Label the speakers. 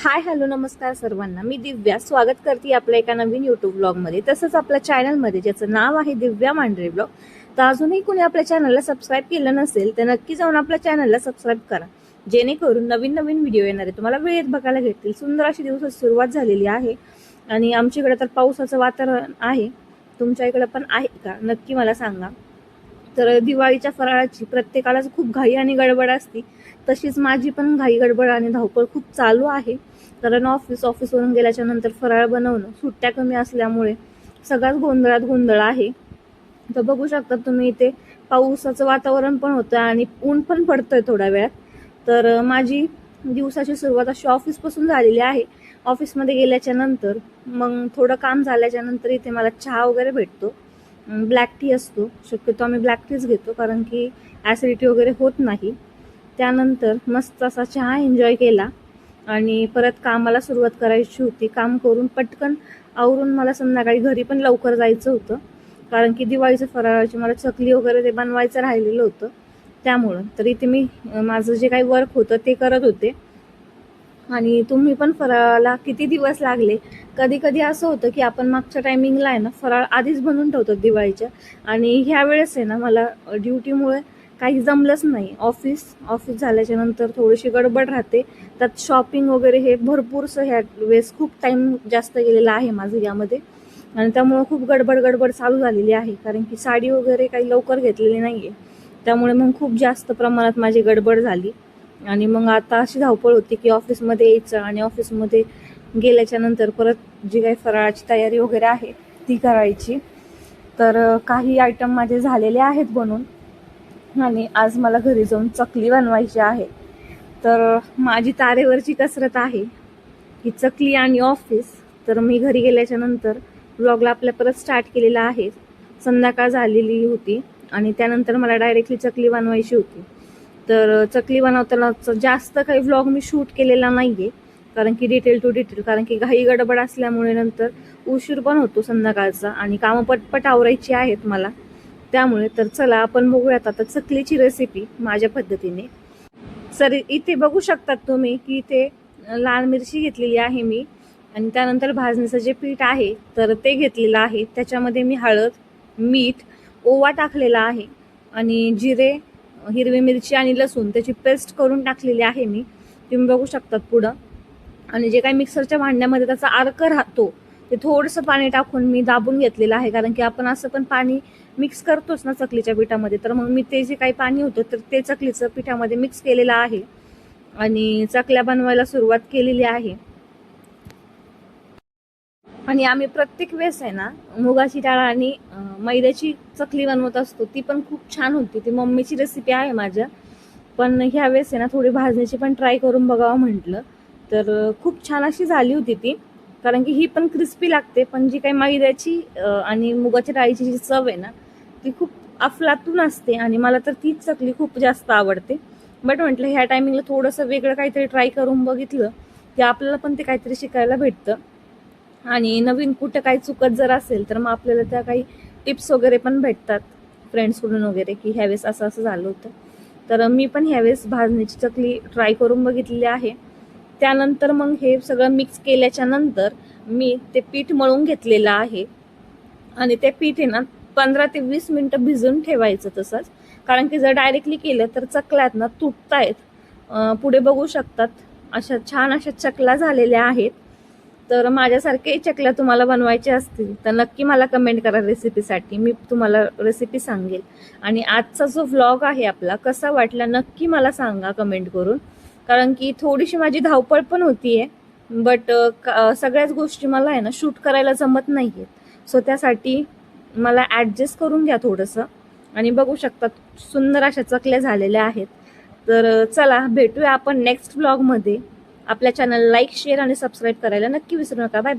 Speaker 1: Hi hello नमस्कार सर्वांना. मी दिव्या. स्वागत करते आपल्या एका नवीन युट्यूब ब्लॉगमध्ये तसंच आपल्या चॅनलमध्ये ज्याचं नाव आहे दिव्या मांढरे ब्लॉग तर अजूनही कोणी आपल्या चॅनलला सबस्क्राईब केलं नसेल तर नक्की जाऊन आपल्या चॅनलला सबस्क्राईब करा. जेणेकरून नवीन नवीन व्हिडिओ येणार आहे. तुम्हाला वेळेत बघायला भेटतील. सुंदर अशी दिवसाची सुरुवात झालेली आहे. आणि आमच्याकडे तर पावसाचं वातावरण आहे. तुमच्या इकडं पण आहे का? नक्की मला सांगा. तर दिवाळीच्या फराळाची प्रत्येकालाच खूप घाई आणि गडबड असती. तशीच माझी पण घाई गडबड आणि धावपळ खूप चालू आहे. कारण ऑफिस ऑफिसवरून गेल्याच्यानंतर फराळ बनवणं सुट्ट्या कमी असल्यामुळे सगळ्याच गोंधळात गोंधळ आहे. तर बघू शकता तुम्ही इथे पावसाचं वातावरण पण होतं आणि ऊन पण पडतंय थोड्या वेळात. तर माझी दिवसाची सुरुवात अशी ऑफिसपासून झालेली आहे. ऑफिसमध्ये गेल्याच्यानंतर मग थोडं काम झाल्याच्यानंतर इथे मला चहा वगैरे भेटतो. ब्लॅक टी असतो. शक्यतो आम्ही ब्लॅक टीच घेतो कारण की ॲसिडिटी वगैरे होत नाही. त्यानंतर मस्त असा चहा एन्जॉय केला आणि परत कामाला सुरुवात करायची होती. काम करून पटकन आवरून मला संध्याकाळी घरी पण लवकर जायचं होतं. कारण की दिवाळीचं फराळाची मला चकली वगैरे ते बनवायचं राहिलेलं होतं. त्यामुळं. तर इथे मी माझं जे काही वर्क होतं ते करत होते. आणि तुम्ही पण फराळाला किती दिवस लागले? कधी कधी असं होतं की आपण मागच्या टायमिंगला आहे ना फराळ आधीच बनवून ठेवतो दिवाळीच्या. आणि ह्या वेळेस आहे ना मला ड्युटीमुळे काही जमलंच नाही. ऑफिस ऑफिस झाल्याच्यानंतर थोडीशी गडबड राहते. त्यात शॉपिंग वगैरे हे भरपूरसं ह्या वेळेस खूप टाईम जास्त गेलेला आहे माझं यामध्ये. आणि त्यामुळं खूप गडबड गडबड चालू झालेली आहे. कारण की साडी वगैरे काही लवकर घेतलेली नाही आहे त्यामुळे मग खूप जास्त प्रमाणात माझी गडबड झाली. आणि मग आता अशी धावपळ होती की ऑफिसमध्ये यायचं आणि ऑफिसमध्ये गेल्याच्यानंतर परत जी काही फराळाची तयारी वगैरे आहे ती करायची. तर काही आयटम माझे झालेले आहेत बनून आणि आज मला घरी जाऊन चकली बनवायची आहे. तर माझी तारेवरची कसरत आहे की चकली आणि ऑफिस तर मी घरी गेल्याच्यानंतर ब्लॉगला आपल्या परत स्टार्ट केलेला आहे. संध्याकाळ झालेली होती आणि त्यानंतर मला डायरेक्टली चकली बनवायची होती. तर चकली बनवताना जास्त काही व्लॉग मी शूट केलेला नाही आहे कारण की डिटेल टू डिटेल कारण की घाई गडबड असल्यामुळे नंतर उशीर पण होतो संध्याकाळचा आणि कामं पटपट आवरायची आहेत मला. त्यामुळे तर चला आपण बघूयात आता चकलीची रेसिपी माझ्या पद्धतीने. सर इथे बघू शकतात तुम्ही की इथे लाल मिरची घेतलेली आहे मी आणि त्यानंतर भाजणीचं जे पीठ आहे तर ते घेतलेलं आहे. त्याच्यामध्ये मी हळद मीठ ओवा टाकलेला आहे आणि जिरे हिरवी मिरची आणि लसूण त्याची पेस्ट करून टाकलेली आहे मी. तुम्ही बघू शकतात पुढं. आणि जे काही मिक्सरच्या भांड्यामध्ये त्याचा अर्क राहतो ते थोडंसं पाणी टाकून मी दाबून घेतलेलं आहे. कारण की आपण असं पण पाणी मिक्स करतोच ना चकलीच्या पिठामध्ये. तर मग मी ते जे काही पाणी होतं तर ते चकलीचं पिठामध्ये मिक्स केलेलं आहे. आणि चकल्या बनवायला सुरुवात केलेली आहे. आणि आम्ही प्रत्येक वेळेस आहे ना मुगाची डाळ आणि मैद्याची चकली बनवत असतो. ती पण खूप छान होती. ती मम्मीची रेसिपी आहे माझ्या. पण ह्या वेळेस आहे ना थोडी भाजण्याची पण ट्राय करून बघावं म्हटलं. तर खूप छान अशी झाली होती ती. कारण की ही पण क्रिस्पी लागते पण जी काही मैद्याची आणि मुगाच्या डाळीची जी चव आहे ना ती खूप अफलातून असते आणि मला तर तीच चकली खूप जास्त आवडते. बट म्हटलं ह्या टायमिंगला थोडंसं वेगळं काहीतरी ट्राय करून बघितलं की आपल्याला पण ते काहीतरी शिकायला भेटतं. आणि नवीन कुठं काही चुकत जर असेल तर मग आपल्याला त्या काही टिप्स वगैरे पण भेटतात फ्रेंड्सकडून वगैरे की ह्यावेळेस असं असं झालं होतं. तर मी पण ह्यावेळेस भाजणीची चकली ट्राय करून बघितलेली आहे. त्यानंतर मग हे सगळं मिक्स केल्याच्यानंतर मी ते पीठ मळून घेतलेलं आहे. आणि ते पीठ आहे ना पंधरा ते वीस मिनटं भिजून ठेवायचं तसंच. कारण की जर डायरेक्टली केलं तर चकल्यात ना तुटतायत. पुढे बघू शकतात. अशा छान अशा चकल्या झालेल्या आहेत. तर माझ्यासारखे चकल्या तुम्हाला बनवायच्या असतील तर नक्की मला कमेंट करा रेसिपीसाठी मी तुम्हाला रेसिपी सांगेल. आणि आजचा जो व्लॉग आहे आपला कसा वाटला नक्की मला सांगा कमेंट करून. कारण की थोडीशी माझी धावपळ पण होतीये बट सगळ्याच गोष्टी मला आहे ना शूट करायला जमत नाही आहेत सो त्यासाठी मला ॲडजस्ट करून घ्या थोडंसं. आणि बघू शकतात सुंदर अशा चकल्या झालेल्या आहेत. तर चला भेटूया आपण नेक्स्ट ब्लॉगमध्ये आपल्या चॅनल लाईक शेअर आणि सबस्क्राईब करायला नक्की विसरू नका. Bye bye